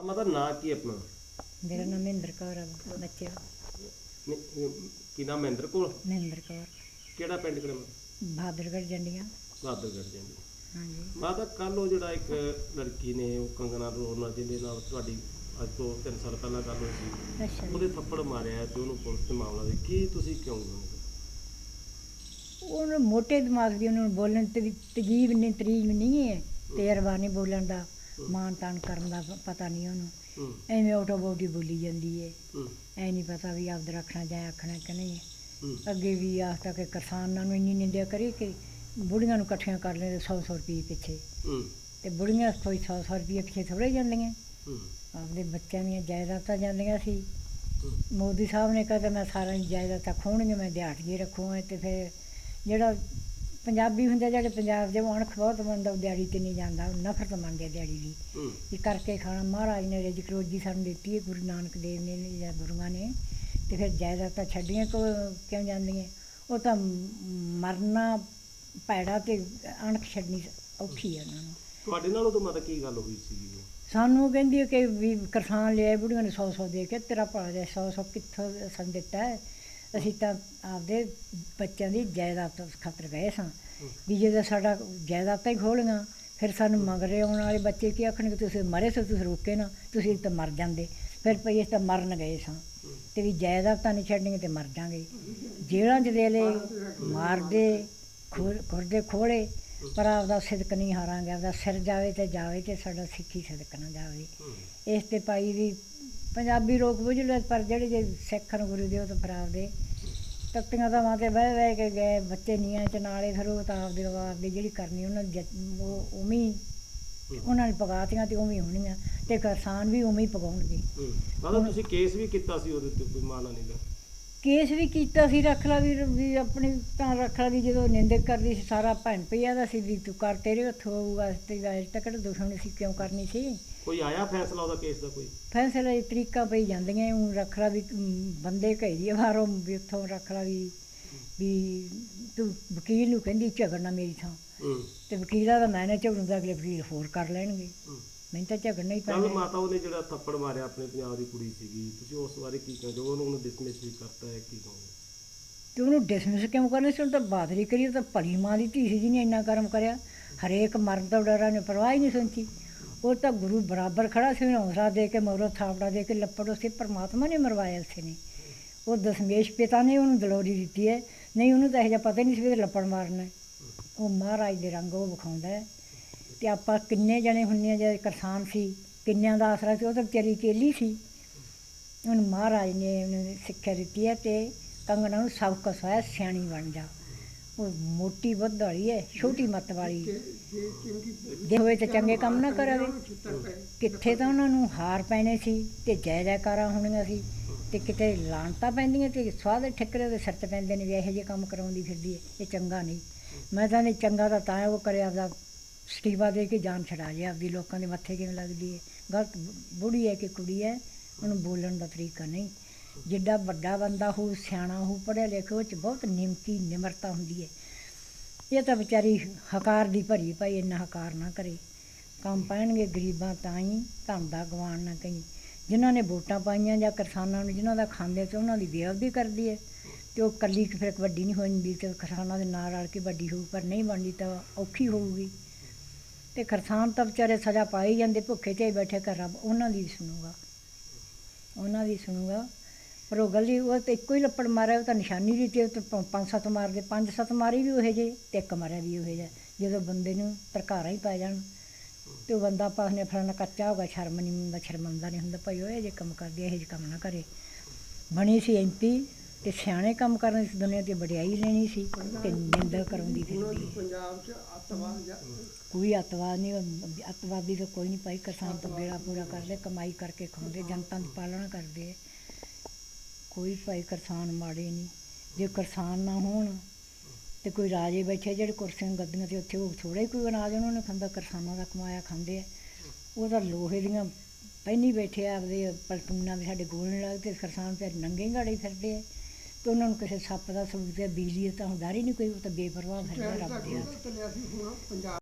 ਆ ਮਾਤਾ ਨਾਂ ਕੀ ਆਪਣਾ? ਮੇਰਾ ਨਾਮ ਮਹਿੰਦਰ ਕੌਰ ਆ ਬੱਚੇ ਨਹੀਂ, ਕੀ ਨਾਮ ਮਹਿੰਦਰ ਕੋਲ? ਮਹਿੰਦਰ ਕੌਰ। ਕਿਹੜਾ ਪਿੰਡ ਕਿਹੜਾ ਬਹਾਦਰਗੜ੍ਹ ਜੰਡੀਆਂ। ਬਹਾਦਰਗੜ੍ਹ ਜਾਂਦੀ ਹਾਂਜੀ। ਮਾਤਾ ਕੱਲ ਉਹ ਜਿਹੜਾ ਇੱਕ ਲੜਕੀ ਨੇ ਉਹ ਕੰਗਨਾ ਰੋਣਾ ਜਿਹਦੇ ਨਾਲ ਤੁਹਾਡੀ ਅੱਜ ਤੋਂ 3 ਸਾਲ ਪਹਿਲਾਂ ਗੱਲ ਹੋਈ ਸੀ ਅੱਛਾ। ਉਹਦੇ ਥੱਪੜ ਮਾਰਿਆ ਤੇ ਉਹਨੂੰ ਪੁਲਿਸ ਤੇ ਮਾਮਲਾ ਦੇ। ਕੀ ਤੁਸੀਂ ਕਿਉਂ ਗਏ ਉਹਨੂੰ ਮੋਟੇ ਦਿਮਾਗ ਦੀ ਉਹਨਾਂ ਬੋਲਣ ਤੇ ਵੀ ਤਜੀਬ ਨਹੀਂ ਤਰੀਬ ਨਹੀਂ ਹੈ ਤੇਰਵਾ ਨਹੀਂ ਬੋਲਣ ਦਾ। ਮਾਨ ਤਾਨ ਕਰਨ ਦਾ ਪਤਾ ਨਹੀਂ ਉਹਨੂੰ। ਐਵੇਂ ਆਟੋ ਬੋਟੀ ਬੋਲੀ ਜਾਂਦੀ ਹੂੰ। ਐ ਨਹੀਂ ਪਤਾ ਵੀ ਆਪਦ ਰੱਖਣਾ ਜਾਂ ਆਖਣਾ ਕਿ ਨਹੀਂ। ਅੱਗੇ ਵੀ ਆਖਤਾ ਕਿ ਕਿਸਾਨਾਂ ਨੂੰ ਇੰਨੀ ਨਿੰਦਿਆ ਕਰੀ ਕਿ ਬੁੜੀਆਂ ਨੂੰ ਇਕੱਠੀਆਂ ਕਰ ਲੈਂਦੇ 100 100 ਰੁਪਏ ਪਿੱਛੇ। ਤੇ ਬੁੜੀਆਂ ਕੋਈ 100 100 ਰੁਪਏ ਪਿੱਛੇ ਥੋੜੇ ਜਾਂਦੀਆਂ। ਆਪਦੇ ਬੱਚਿਆਂ ਦੀਆਂ ਜਾਇਦਾਦਾਂ ਜਾਂਦੀਆਂ ਸੀ। ਮੋਦੀ ਸਾਹਿਬ ਨੇ ਕਹਿੰਦਾ ਮੈਂ ਸਾਰਿਆਂ ਦੀ ਜਾਇਦਾਦਾਂ ਖੋਣਗੇ ਮੈਂ ਦਿਹਾੜੀਏ ਰੱਖੂਗਾ ਤੇ ਫਿਰ ਜਿਹੜਾ ਪੰਜਾਬੀ ਹੁੰਦੇ ਜਿਹੜੇ ਪੰਜਾਬ ਦੇ ਉਹ ਅਣਖ ਬਹੁਤ ਮੰਨਦਾ ਉਹ ਦਿਹਾੜੀ ਤੇ ਨਹੀਂ ਜਾਂਦਾ ਉਹ ਨਫ਼ਰਤ ਮੰਨਦੇ ਦਿਹਾੜੀ ਦੀ। ਇਹ ਕਰਕੇ ਖਾਣਾ ਮਹਾਰਾਜ ਨੇ ਰਿਜਕ ਰੋਜੀ ਸਾਨੂੰ ਦਿੱਤੀ ਹੈ ਗੁਰੂ ਨਾਨਕ ਦੇਵ ਨੇ ਜਾਂ ਗੁਰੂਆਂ ਨੇ। ਤੇ ਫਿਰ ਜਾਇਦਾਦਾਂ ਛੱਡੀਆਂ ਕੋ ਕਿਉਂ ਜਾਂਦੀਆਂ? ਉਹ ਤਾਂ ਮਰਨਾ ਪੈੜਾ ਤੇ ਅਣਖ ਛੱਡਣੀ ਔਖੀ ਹੈ ਉਹਨਾਂ ਨੂੰ। ਤੁਹਾਡੇ ਨਾਲ ਉਦੋਂ ਮਾਤਾ ਕੀ ਗੱਲ ਹੋਈ ਸੀ? ਸਾਨੂੰ ਕਹਿੰਦੀ ਕਿ ਵੀ ਕਿਸਾਨ ਲਿਆਏ ਬੁੜੀਆਂ ਨੂੰ 100 100 ਦੇ ਕੇ ਤੇਰਾ ਦੇ 100 100 ਕਿੱਥੋਂ ਸਾਨੂੰ ਦਿੱਤਾ ਹੈ? ਅਸੀਂ ਤਾਂ ਆਪਦੇ ਬੱਚਿਆਂ ਦੀ ਜਾਇਦਾਦ ਤੋਂ ਖਾਤਰ ਗਏ ਸਾਂ। ਵੀ ਜਦੋਂ ਸਾਡਾ ਜਾਇਦਾਦਾਂ ਹੀ ਖੋਲੀਆਂ, ਫਿਰ ਸਾਨੂੰ ਮਗਰੇ ਆਉਣ ਵਾਲੇ ਬੱਚੇ ਕੀ ਆਖਣਗੇ, ਤੁਸੀਂ ਮਰੇ ਸੋ, ਤੁਸੀਂ ਰੋਕੇ ਨਾ, ਤੁਸੀਂ ਤਾਂ ਮਰ ਜਾਂਦੇ। ਫਿਰ ਪਈ ਅਸੀਂ ਤਾਂ ਮਰਨ ਗਏ ਸਾਂ। ਤੇ ਵੀ ਜਾਇਦਾਦਾਂ ਨਹੀਂ ਛੱਡਣਗੇ ਤੇ ਮਰ ਜਾਾਂਗੇ। ਜੇਲਾਂ 'ਚ ਦੇ ਮਾਰਦੇ, ਖੁਰ- ਖੁਰਦੇ ਖੋਲੇ, ਪਰ ਆਪਦਾ ਸਿਦਕ ਨਹੀਂ ਹਾਰਾਂਗੇ, ਆਪਦਾ ਸਿਰ ਜਾਵੇ ਤੇ ਜਾਵੇ ਤੇ ਸਾਡਾ ਸਿੱਖੀ ਸਿਦਕ ਨਾ ਜਾਵੇ। ਇਸ ਤੇ ਪਾਈ ਵੀ ਪੰਜਾਬੀ ਲੋਕ ਬੁਝ ਲੈ ਪਰ ਜਿਹੜੇ ਜੇ ਸਿੱਖਣ ਗੁਰੂ ਦੇ ਉਹ ਤਾਂ ਫਿਰ ਆਪਦੇ ਤੱਤੀਆਂ ਦਾ ਮਾਤੇ ਬਹਿ ਬਹਿ ਕੇ ਗਏ ਬੱਚੇ ਨੀਆਂ ਚ ਨਾਲੇ ਫਿਰ ਉਹ ਤਾਂ ਆਪਦੇ ਆਪਦੀ ਜਿਹੜੀ ਕਰਨੀ ਉਹਨਾਂ ਦੀ ਉਹ ਹੀ। ਉਹਨਾਂ ਨੇ ਪਕਾਤੀਆਂ ਤੇ ਹੀ ਹੋਣੀਆਂ ਤੇ ਕਿਸਾਨ ਵੀ ਪਕਾਉਣਗੇ। ਹੂੰ। ਮਾਤਾ ਤੁਸੀਂ ਕੇਸ ਵੀ ਕੀਤਾ ਸੀ ਉਹਦੇ ਤੇ ਕੋਈ ਮਾਨਾ ਨਹੀਂ ਦਾ? ਕੇਸ ਵੀ ਕੀਤਾ ਸੀ ਰੱਖ ਲਾ ਵੀ ਵੀ ਆਪਣੀ ਤਾਂ ਰੱਖ ਲਾ ਵੀ ਜਦੋਂ ਨਿੰਦਕ ਕਰਦੀ ਸੀ ਸਾਰਾ ਭੈਣ ਪਿਆ ਦਾ ਸੀ ਵੀ ਤੂੰ ਕਰ ਤੇਰੇ ਹੱਥੋਂ ਆਊਗਾ ਤੇ ਅਜੇ ਤੱਕ ਦੁਸ਼ਮਣ ਸੀ ਕਿਉਂ ਕਰਨੀ ਸੀ? ਕੋਈ ਆਇਆ ਫੈਸਲਾ ਉਹਦਾ ਕੇਸ ਦਾ ਕੋਈ? ਫੈਸਲੇ ਦੀ ਤਰੀਕਾ ਪਈ ਜਾਂਦੀਆਂ ਉਹ ਰੱਖ ਲਾ ਵੀ ਅਮ, ਬੰਦੇ ਘੇਰੀ ਬਾਹਰੋਂ ਵੀ ਉੱਥੋਂ ਰੱਖ ਲਾ ਵੀ ਵੀ ਤੂੰ ਵਕੀਲ ਨੂੰ ਕਹਿੰਦੀ ਝਗੜਨਾ ਮੇਰੀ ਥਾਂ। ਹੂੰ। ਤੇ ਵਕੀਲਾਂ ਦਾ ਮੈਂ ਨਾ ਝਗੜੂੰਦਾ ਅਗਲੇ ਵਕੀਲ ਹੋਰ ਕਰ ਲੈਣਗੇ। ਹੂੰ। ਮੈਨੂੰ ਤਾਂ ਝਗੜਨਾ ਹੀ ਕੱਲ ਪੈਣਾ ਮਾਤਾ ਉਹਨੇ ਜਿਹੜਾ ਥੱਪੜ ਮਾਰਿਆ ਆਪਣੇ ਪੰਜਾਬ ਦੀ ਕੁੜੀ ਸੀਗੀ ਤੁਸੀਂ ਉਸ ਬਾਰੇ ਕੀ ਕਹਿੰਦੇ ਹੋ? ਉਹਨੂੰ ਉਹਨੂੰ ਡਿਸਮਿਸ ਵੀ ਕਰਤਾ ਹੈ ਕੀ ਕਹੋਗੇ ਤੇ ਉਹਨੂੰ ਡਿਸਮਿਸ ਕਿਉਂ ਕਰਨਾ ਸੀ? ਉਹਨੂੰ ਤਾਂ ਬਾਦਰੀ ਕਰੀ ਉਹ ਤਾਂ ਭਲੀ ਮਾਂ ਦੀ ਧੀ ਸੀ ਜਿਹਨੇ ਇੰਨਾ ਕਰਮ ਕਰਿਆ। ਹਰੇਕ ਮਰਨ ਤੋਂ ਡਰਾ ਨੇ ਪਰਵਾਹ ਹੀ ਨਹੀਂ ਸੁਣਤੀ ਉਹ ਤਾਂ ਗੁਰੂ ਬਰਾਬਰ ਖੜਾ ਸੀ ਉਹਨੂੰ ਹੌਸਲਾ ਦੇ ਕੇ ਮਗਰੋਂ ਥਾਪੜਾ ਦੇ ਕੇ ਲੱਪੜ ਉਸੇ ਪਰਮਾਤਮਾ ਨੇ ਮਰਵਾਇਆ ਉਸੇ ਨੇ। ਉਹ ਦਸ਼ਮੇਸ਼ ਪਿਤਾ ਨੇ ਉਹਨੂੰ ਦਲੋਰੀ ਦਿੱਤੀ ਹੈ। ਨਹੀਂ ਉਹਨੂੰ ਤਾਂ ਇਹ ਜਿਹਾ ਪਤਾ ਹੀ ਨਹੀਂ ਸੀ ਵੀ ਇਹਦੇ ਲੱਪੜ ਮਾਰਨਾ ਹੈ। ਉਹ ਮਹਾਰਾਜ ਦੇ ਰੰਗ ਉਹ ਵਿਖਾਉਂਦਾ ਹੈ। ਤੇ ਆਪਾਂ ਕਿੰਨੇ ਜਣੇ ਹੁੰਨੇ ਆ ਜੇ ਕਿਸਾਨ ਸੀ ਕਿੰਨਿਆਂ ਦਾ ਆਸਰਾ ਸੀ ਉਹ ਤਾਂ ਵਿਚਾਰੀ ਕੇਲੀ ਸੀ। ਉਹਨੂੰ ਮਹਾਰਾਜ ਨੇ ਉਹਨੂੰ ਸਿੱਖਿਆ ਦਿੱਤੀ ਹੈ ਤੇ ਕੰਗਣਾ ਨੂੰ ਸਭ ਕੁਛ ਹੋਇਆ ਸਿਆਣੀ ਬਣ ਜਾ। ਉਹ ਮੋਟੀ ਬੁੱਧ ਵਾਲੀ ਹੈ ਛੋਟੀ ਮੱਤ ਵਾਲੀ। ਜੇ ਹੋਏ ਤੇ ਚੰਗੇ ਕੰਮ ਨਾ ਕਰਾਵੇ। ਕਿੱਥੇ ਤਾਂ ਉਹਨਾਂ ਨੂੰ ਹਾਰ ਪੈਣੇ ਸੀ ਤੇ ਜੈ ਜੈਕਾਰਾਂ ਹੋਣੀਆਂ ਸੀ ਤੇ ਕਿਤੇ ਲਾਂਟਾਂ ਪੈਂਦੀਆਂ ਤੇ ਸਵਾਦ ਠਿਕਰੇ ਦੇ ਸਿਰ ਪੈਂਦੇ ਨੇ ਵੀ ਇਹੋ ਜਿਹੇ ਕੰਮ ਕਰਾਉਂਦੀ ਫਿਰਦੀ ਹੈ ਇਹ ਚੰਗਾ ਨਹੀਂ। ਮੈਂ ਤਾਂ ਨਹੀਂ ਚੰਗਾ ਤਾਂ ਤਾਂ ਉਹ ਕਰਿਆ ਆਪਦਾ ਸਟੀਵਾ ਦੇ ਕੇ ਜਾਨ ਛਡਾ ਜੇ ਆਪਦੀ ਲੋਕਾਂ ਦੇ ਮੱਥੇ ਕਿਵੇਂ ਲੱਗਦੀ ਹੈ ਗਲਤ ਬੁੜੀ ਹੈ ਕਿ ਕੁੜੀ ਹੈ? ਉਹਨੂੰ ਬੋਲਣ ਦਾ ਤਰੀਕਾ ਨਹੀਂ। ਜਿੱਡਾ ਵੱਡਾ ਬੰਦਾ ਹੋ ਸਿਆਣਾ ਹੋ ਪੜ੍ਹਿਆ ਲਿਖਿਆ ਉਹ ਚ ਬਹੁਤ ਨਿਮਤੀ, ਨਿਮਰਤਾ ਹੁੰਦੀ ਹੈ ਇਹ ਤਾਂ ਵਿਚਾਰੀ ਹਕਾਰ ਦੀ ਭਰੀ ਭਾਈ ਇੰਨਾ ਹਕਾਰ ਨਾ ਕਰੇ। ਕੰਮ ਪੈਣਗੇ ਗਰੀਬਾਂ ਤਾਂ ਹੀ ਧਨ ਦਾ ਗਵਾਨ ਨਾ ਕਈ ਜਿਨ੍ਹਾਂ ਨੇ ਵੋਟਾਂ ਪਾਈਆਂ ਜਾਂ ਕਿਸਾਨਾਂ ਨੂੰ, ਜਿਨ੍ਹਾਂ ਦਾ ਖਾਂਦੇ ਤੇ ਉਹਨਾਂ ਦੀ ਬੇਅਦਬੀ ਕਰਦੀ ਹੈ ਤੇ ਉਹ ਕੱਲੀ ਫਿਰ ਵੱਡੀ ਨਹੀਂ ਹੋ ਜਾਂਦੀ ਤੇ ਕਿਸਾਨਾਂ ਦੇ ਨਾਲ ਰਲ ਕੇ ਵੱਡੀ ਹੋਊ, ਪਰ ਨਹੀਂ ਬਣਦੀ ਤਾਂ ਔਖੀ ਹੋਊਗੀ। ਤੇ ਕਿਸਾਨ ਤਾਂ ਵਿਚਾਰੇ ਸਜ਼ਾ ਪਾਈ ਜਾਂਦੇ, ਭੁੱਖੇ ਤੇ ਬੈਠੇ ਕਰ ਰੱਬ, ਉਹਨਾਂ ਦੀ ਸੁਣੂਗਾ। ਉਹਨਾਂ ਦੀ ਸੁਣੂਗਾ। ਪਰ ਉਹ ਗਲੀ ਉਹ ਤਾਂ ਇੱਕੋ ਹੀ ਲੱਪੜ ਮਾਰਿਆ, ਉਹ ਤਾਂ ਨਿਸ਼ਾਨੀ ਦੀ ਤੇ ਉਹ ਤਾਂ ਪੰਜ ਸੱਤ ਮਾਰਦੇ, ਪੰਜ ਸੱਤ ਮਾਰੀ ਵੀ ਉਹੇ ਜੇ ਤੇ ਇੱਕ ਮਾਰਿਆ ਵੀ ਉਹੇ ਜਿਹਾ, ਜਦੋਂ ਬੰਦੇ ਨੂੰ ਤਰਕਾਰਾਂ ਹੀ ਪੈ ਜਾਣ। ਤੇ ਉਹ ਬੰਦਾ ਪਾਸ ਨੇ ਫਲਾਣਾ ਕੱਚਾ ਹੋਗਾ ਸ਼ਰਮ ਨਹੀਂ ਹੁੰਦਾ ਸ਼ਰਮੰਦਾ ਨਹੀਂ ਹੁੰਦਾ, ਭਾਈ ਉਹ ਇਹ ਜੇ ਕੰਮ ਕਰਦੀ ਇਹ ਜੇ ਕੰਮ ਨਾ ਕਰੇ। ਬਣੀ ਸੀ ਐਮਪੀ ਤੇ ਸਿਆਣੇ ਕੰਮ ਕਰਨ ਇਸ ਦੁਨੀਆ ਤੇ ਵਡਿਆਈ ਲੈਣੀ ਸੀ ਤੇ ਨਿੰਦਾ ਕਰਾਉਂਦੀ ਫਿਰਦੀ ਪੰਜਾਬ 'ਚ ਅੱਤਵਾਦ ਜਾਂ ਕੋਈ ਅਤਵਾਦ ਨਹੀਂ ਅਤਵਾਦੀ ਤਾਂ ਕੋਈ ਨਹੀਂ ਭਾਈ ਕਿਸਾਨ ਤਾਂ ਬੇੜਾ ਪੂਰਾ ਕਰਦੇ ਕਮਾਈ ਕਰਕੇ ਖਾਂਦੇ ਜਨਤਾ ਦੀ ਪਾਲਣਾ ਕਰਦੇ। ਕੋਈ ਭਾਈ ਕਿਸਾਨ ਮਾੜੇ ਨਹੀਂ। ਜੇ ਕਿਸਾਨ ਨਾ ਹੋਣ ਤੇ ਕੋਈ ਰਾਜੇ ਬੈਠੇ ਜਿਹੜੇ ਕੁਰਸੀਆਂ ਗੱਦੀਆਂ ਤੇ ਉੱਥੇ ਉਹ ਥੋੜਾ ਹੀ ਕੋਈ ਅਨਾਜ ਉਹਨਾਂ ਨੇ ਖਾਂਦਾ ਕਿਸਾਨਾਂ ਦਾ ਕਮਾਇਆ ਖਾਂਦੇ ਆ। ਉਹ ਤਾਂ ਲੋਹੇ ਦੀਆਂ ਪਹਿਨੀ ਬੈਠੇ ਆਪਦੇ ਪਲਟੂਨਾਂ ਦੇ ਸਾਡੇ ਗੋਲ ਨਹੀਂ ਲੱਗਦੇ ਕਿਸਾਨ ਫਿਰ ਨੰਗੇ ਗਾੜੇ ਫਿਰਦੇ ਆ। ਤੇ ਉਹਨਾਂ ਨੂੰ ਕਿਸੇ ਸੱਪ ਦਾ ਸਬੂਤ ਹੈ ਬਿਜਲੀ ਦਾ ਤਾਂ ਹੁੰਦਾ ਹੀ ਨਹੀਂ, ਕੋਈ ਉਹ ਤਾਂ ਬੇਪਰਵਾਹ ਫਿਰਦੇ ਆ ਰੱਬ ਦੇ ਹੱਥ।